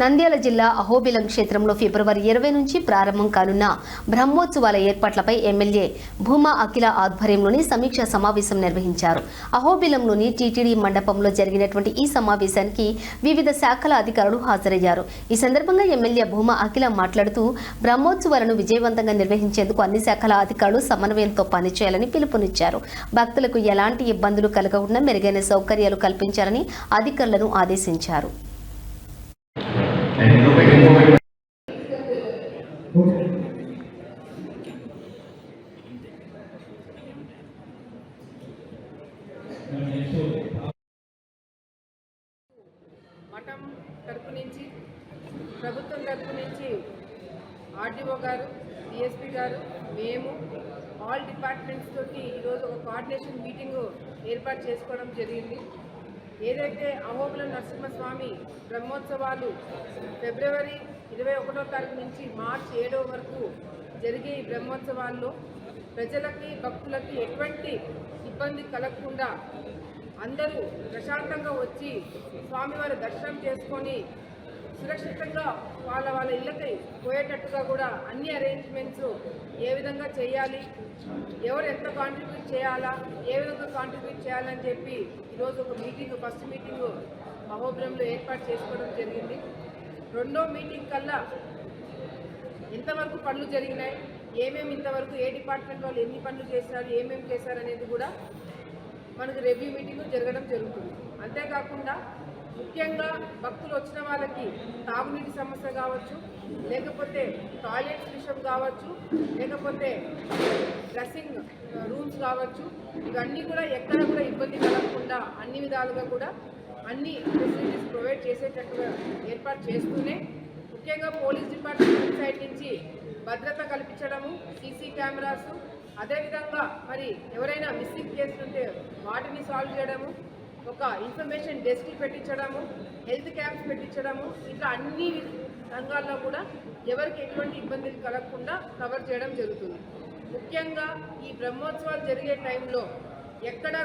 నంద్యాల జిల్లా అహోబిలం క్షేత్రంలో ఫిబ్రవరి ఇరవై నుంచి ప్రారంభం కానున్న బ్రహ్మోత్సవాల ఏర్పాట్లపై ఎమ్మెల్యే భూమా అఖిల ఆధ్వర్యంలోని సమీక్షా సమావేశం నిర్వహించారు. అహోబిలంలోని టీటీడీ మండపంలో జరిగినటువంటి ఈ సమావేశానికి వివిధ శాఖల అధికారులు హాజరయ్యారు. ఈ సందర్భంగా ఎమ్మెల్యే భూమా అఖిల మాట్లాడుతూ బ్రహ్మోత్సవాలను విజయవంతంగా నిర్వహించేందుకు అన్ని శాఖల అధికారులు సమన్వయంతో పనిచేయాలని పిలుపునిచ్చారు. భక్తులకు ఎలాంటి ఇబ్బందులు కలగకుండా మెరుగైన సౌకర్యాలు కల్పించాలని అధికారులను ఆదేశించారు మఠం తరపు నుంచి ప్రభుత్వం తరపు నుంచి ఆర్డీఓ గారు డిఎస్పీ గారు మేము ఆల్ డిపార్ట్మెంట్స్ తోటి ఈరోజు ఒక కోఆర్డినేషన్ మీటింగ్ ఏర్పాటు చేసుకోవడం జరిగింది. ఏదైతే అహోబుల నరసింహస్వామి బ్రహ్మోత్సవాలు ఫిబ్రవరి ఇరవై ఒకటో తారీఖు నుంచి మార్చ్ ఏడో వరకు జరిగే ఈ బ్రహ్మోత్సవాల్లో ప్రజలకి భక్తులకి ఎటువంటి ఇబ్బంది కలగకుండా అందరూ ప్రశాంతంగా వచ్చి స్వామివారి దర్శనం చేసుకొని సురక్షితంగా వాళ్ళ వాళ్ళ ఇళ్ళకి పోయేటట్టుగా కూడా అన్ని అరేంజ్మెంట్స్ ఏ విధంగా చేయాలి ఎవరు ఎంత కాంట్రిబ్యూట్ చేయాలా ఏ విధంగా కాంట్రిబ్యూట్ చేయాలని చెప్పి ఈరోజు ఒక మీటింగ్ ఫస్ట్ మీటింగ్ మహోబ్రంలో ఏర్పాటు చేసుకోవడం జరిగింది. రెండో మీటింగ్ కల్లా ఎంతవరకు పనులు జరిగినాయి. ఏమేమి ఇంతవరకు ఏ డిపార్ట్మెంట్ వాళ్ళు ఎన్ని పనులు చేశారు ఏమేమి చేశారు అనేది కూడా మనకు రివ్యూ మీటింగ్ జరగడం జరుగుతుంది. అంతేకాకుండా ముఖ్యంగా భక్తులు వచ్చిన వాళ్ళకి తాగునీటి సమస్య కావచ్చు లేకపోతే టాయిలెట్స్ విషయం కావచ్చు లేకపోతే డ్రెస్సింగ్ రూమ్స్ కావచ్చు ఇవన్నీ కూడా ఎక్కడ కూడా ఇబ్బంది కలగకుండా అన్ని విధాలుగా కూడా అన్ని ఫెసిలిటీస్ ప్రొవైడ్ చేసేటట్టుగా ఏర్పాటు చేస్తూనే ముఖ్యంగా పోలీస్ డిపార్ట్మెంట్ సైడ్ నుంచి భద్రత కల్పించడము సీసీ కెమెరాస్ అదేవిధంగా మరి ఎవరైనా మిస్సింగ్ కేసులు ఉంటే వాటిని సాల్వ్ చేయడము ఒక ఇన్ఫర్మేషన్ డెస్క్ పెట్టించడము హెల్త్ క్యాంప్స్ పెట్టించడము ఇట్లా అన్ని రంగాల్లో కూడా ఎవరికి ఎటువంటి ఇబ్బందులు కలగకుండా కవర్ చేయడం జరుగుతుంది. ముఖ్యంగా ఈ బ్రహ్మోత్సవాలు జరిగే టైంలో ఎక్కడ